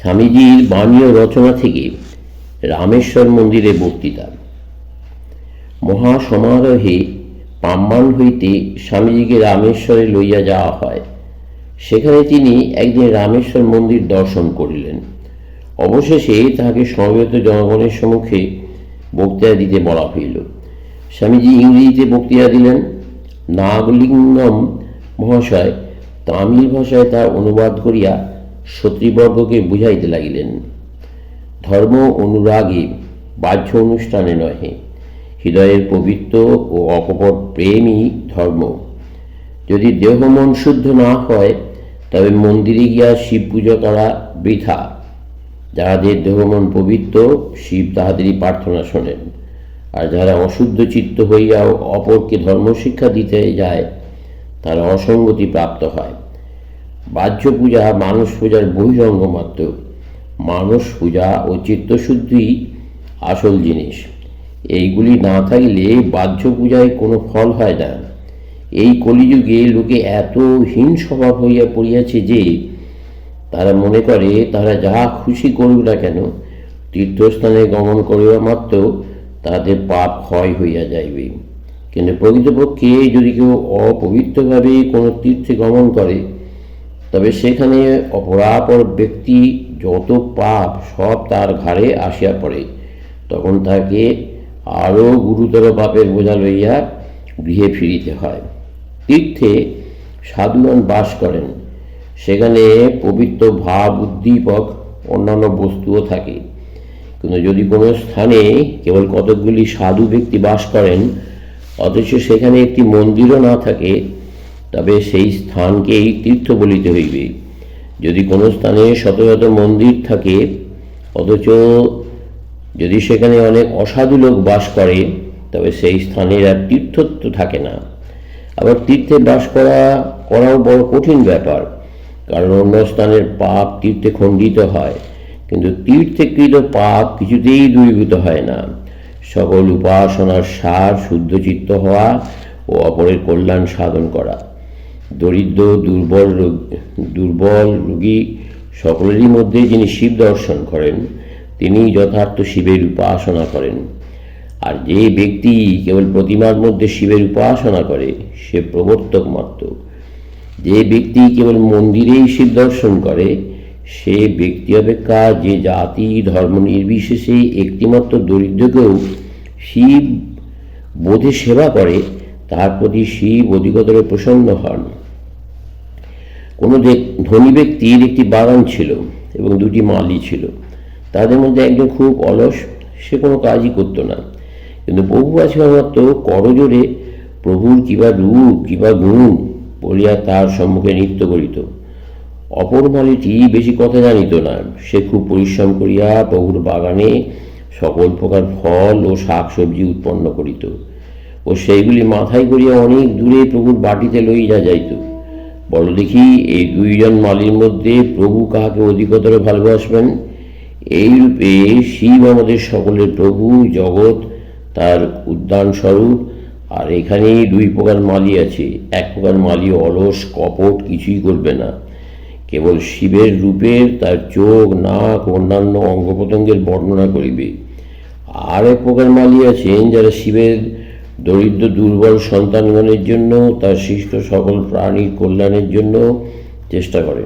স্বামীজির বাণীয় রচনা থেকে রামেশ্বর মন্দিরে বক্তৃতা। মহাসমারোহে পাম্বান হইতে স্বামীজিকে রামেশ্বরে লইয়া যাওয়া হয়। সেখানে তিনি একদিন রামেশ্বর মন্দির দর্শন করিলেন। অবশেষে তাহাকে সমবেত জনগণের সম্মুখে বক্তৃতা দিতে বলা হইল। স্বামীজি ইংরেজিতে বক্তৃতা দিলেন, নাগলিঙ্গম মহাশয়, তামিল ভাষায় তা অনুবাদ করিয়া সতৃবর্গকে বুঝাইতে লাগিলেন, ধর্ম অনুরাগে বাহ্য অনুষ্ঠানে নহে, হৃদয়ের পবিত্র ও অকপট প্রেমই ধর্ম। যদি দেহ মন শুদ্ধ না হয়, তবে মন্দিরে গিয়া শিব পুজো করা বৃথা। যাহাদের দেহ মন পবিত্র, শিব তাহাদেরই প্রার্থনা শোনেন। আর যারা অশুদ্ধ চিত্ত হইয়াও অপরকে ধর্মশিক্ষা দিতে যায়, তারা অসঙ্গতি প্রাপ্ত হয়। বাহ্য পূজা মানস পূজার বহিরঙ্গ মাত্র। মানুষ পূজা ও চিত্তশুদ্ধি আসল জিনিস। এইগুলি না থাকলে বাহ্য পূজায় কোনো ফল হয় না। এই কলিযুগে লোকে এত হীন স্বভাব হইয়া পড়িয়াছে যে, তারা মনে করে তারা যাহা খুশি করুক না কেন, তীর্থস্থানে গমন করিবা মাত্র তাদের পাপ ক্ষয় হইয়া যাইবে। কিন্তু প্রকৃতপক্ষে যদি কেউ অপবিত্রভাবে কোনো তীর্থে গমন করে তবে সেখানে অপরাপর ব্যক্তি যত পাপ সব তার ঘাড়ে আসিয়া পড়ে, তখন তাকে আরও গুরুতর পাপের বোঝা লইয়া গৃহে ফিরিতে হয়। তীর্থে সাধুগণ বাস করেন। সেখানে পবিত্র ভাব উদ্দীপক অন্যান্য বস্তুও থাকে। কিন্তু যদি কোনো স্থানে কেবল কতকগুলি সাধু ব্যক্তি বাস করেন, অথচ সেখানে একটি মন্দিরও না থাকে তবে সেই স্থানকেই তীর্থ বলিতে হইবে। যদি কোনো স্থানে শত শত মন্দির থাকে, অথচ যদি সেখানে অনেক অসাধু লোক বাস করে, তবে সেই স্থানের আর তীর্থত্ব থাকে না। আবার তীর্থে বাস করা, করাও বড় কঠিন ব্যাপার, কারণ অন্য স্থানের পাপ তীর্থে খণ্ডিত হয়, কিন্তু তীর্থেকৃত পাপ কিছুতেই দূরীভূত হয় না। সকল উপাসনার সার, শুদ্ধচিত্ত হওয়া ও অপরের কল্যাণ সাধন করা। দরিদ্র, দুর্বল দুর্বল রোগী সকলেরই মধ্যে যিনি শিব দর্শন করেন তিনি যথার্থ শিবের উপাসনা করেন। আর যে ব্যক্তি কেবল প্রতিমার মধ্যে শিবের উপাসনা করে, সে প্রবর্তক মাত্র। যে ব্যক্তি কেবল মন্দিরেই শিব দর্শন করে, সে ব্যক্তি অপেক্ষা যে জাতি, ধর্ম নির্বিশেষে একটিমাত্র দরিদ্রকেও শিব বোধে সেবা করে, তার প্রতি শিব অধিকতর প্রসন্ন হন। কোনো ধনী ব্যক্তির একটি বাগান ছিল এবং দুটি মালি ছিল। তাদের মধ্যে একজন খুব অলস, সে কোনো কাজই করতো না। কিন্তু বহু মাত্র করজোরে প্রভুর কিবা রূপ কিবা গুণ বলিয়া তার সম্মুখে নৃত্য করিত। অপর মালিটি বেশি কথা জানিত না। সে খুব পরিশ্রম করিয়া প্রভুর বাগানে সকল প্রকার ফল ও শাক সবজি উৎপন্ন করিত। ও সেইগুলি মাথায় করিয়া অনেক দূরে প্রভুর বাটিতে লইয়া যাইত। বলো দেখি, এই দুইজন মালির মধ্যে প্রভু কাহাকে অধিকতর ভালোবাসবেন? এইরূপে শিব আমাদের সকলের প্রভু, জগৎ তার উদ্যান স্বরূপ আর এখানেই দুই প্রকার মালি আছে। এক প্রকার মালি অলস, কপট, কিছুই করবে না। কেবল শিবের রূপের তার চোখ, নাক, অন্যান্য অঙ্গ প্রত্যঙ্গের বর্ণনা করিবে। আর এক প্রকার মালি আছেন যারা শিবের দরিদ্র দুর্বল সন্তানগণের জন্য, তার সৃষ্ট সকল প্রাণীর কল্যাণের জন্য চেষ্টা করেন।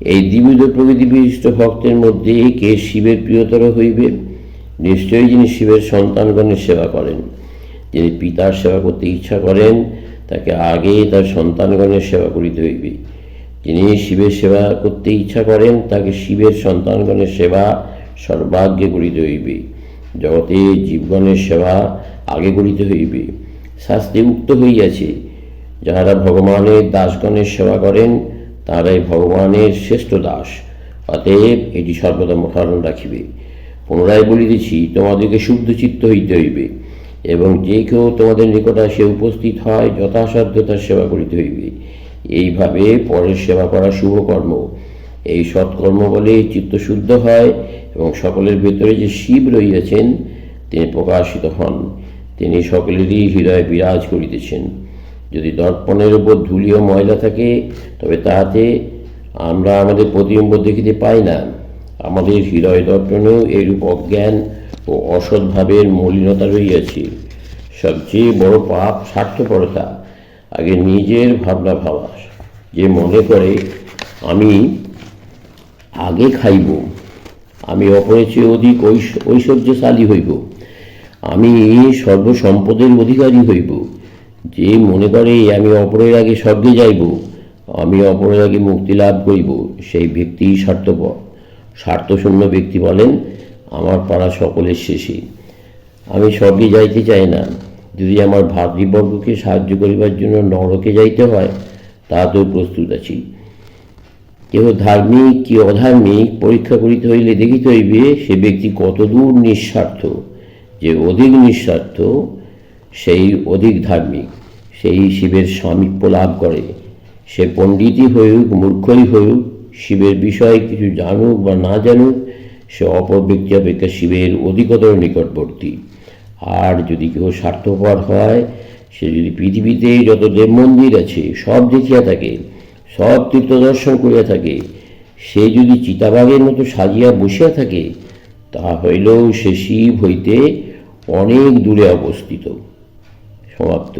এই দ্বিবিধ প্রকৃতি বিশিষ্ট ভক্তের মধ্যে কে শিবের প্রিয়তর হইবে? নিশ্চয়ই যিনি শিবের সন্তানগণের সেবা করেন। যিনি পিতার সেবা করতে ইচ্ছা করেন, তাকে আগে তার সন্তানগণের সেবা করিতে হইবে। যিনি শিবের সেবা করতে ইচ্ছা করেন, তাকে শিবের সন্তানগণের সেবা সর্বাগ্যে করিতে হইবে। জগতে জীবগণের সেবা আগে করিতে হইবে। শাস্ত্রে উক্ত হইয়াছে, যাহারা ভগবানের দাসগণের সেবা করেন, তাহারাই ভগবানের শ্রেষ্ঠ দাস। অতএব এটি সর্বদা মথারণ রাখিবে। পুনরায় বলিতেছি, তোমাদেরকে শুদ্ধ চিত্ত হইতে হইবে এবং যে কেউ তোমাদের নিকট আসে উপস্থিত হয় যথাসাধ্য তার সেবা করিতে হইবে। এইভাবে পরের সেবা করা শুভকর্ম এই সৎকর্ম বলে চিত্ত শুদ্ধ হয় এবং সকলের ভেতরে যে শিব রহিয়াছেন, তিনি প্রকাশিত হন। তিনি সকলেরই হৃদয়ে বিরাজ করিতেছেন। যদি দর্পণের উপর ধুলিও ময়লা থাকে, তবে তাহাতে আমরা আমাদের প্রতিবিম্ব দেখিতে পাই না। আমাদের হৃদয় দর্পণেও এরূপ অজ্ঞান ও অসৎভাবের মলিনতা রইয়াছে সবচেয়ে বড় পাপ স্বার্থপরতা, আগে নিজের ভাবনা ভাবা। যে মনে করে, আমি আগে খাইব। আমি অপরের চেয়ে অধিক ঐশ- ঐশ্বর্যশালী হইব। আমি সর্বসম্পদের অধিকারী হইব। যে মনে করে আমি অপরের আগে স্বর্গে যাইব, আমি অপরের আগে মুক্তি লাভ করিব, সেই ব্যক্তি স্বার্থপর। স্বার্থশূন্য ব্যক্তি বলেন আমার পাড়া সকলের শেষে। আমি স্বর্গে যাইতে চাই না। যদি আমার ভাতৃবর্গকে সাহায্য করিবার জন্য নরকে যাইতে হয় তাতেও প্রস্তুত আছি। কেহ ধার্মিক কি অধার্মিক, পরীক্ষা করিতে হইলে দেখিতে হইবে, সে ব্যক্তি কতদূর নিঃস্বার্থ, যে অধিক নিঃস্বার্থ, সেই অধিক ধার্মিক। সেই শিবের স্বামীপ্য লাভ করে। সে পণ্ডিতই হইউক, মূর্খই হইউক, শিবের বিষয়ে কিছু জানুক বা না জানুক, সে অপর ব্যক্তি অপেক্ষা শিবের অধিকতর নিকটবর্তী। আর যদি কেউ স্বার্থপর হয়, সে যদি পৃথিবীতে যত দেব মন্দির আছে, সব দেখিয়া থাকে সব তীর্থদর্শন করিয়া থাকে। সে যদি চিতাবাগের মতো সাজিয়া বসিয়া থাকে, তা হইলেও সে শিব হইতে অনেক দূরে অবস্থিত। সমাপ্ত।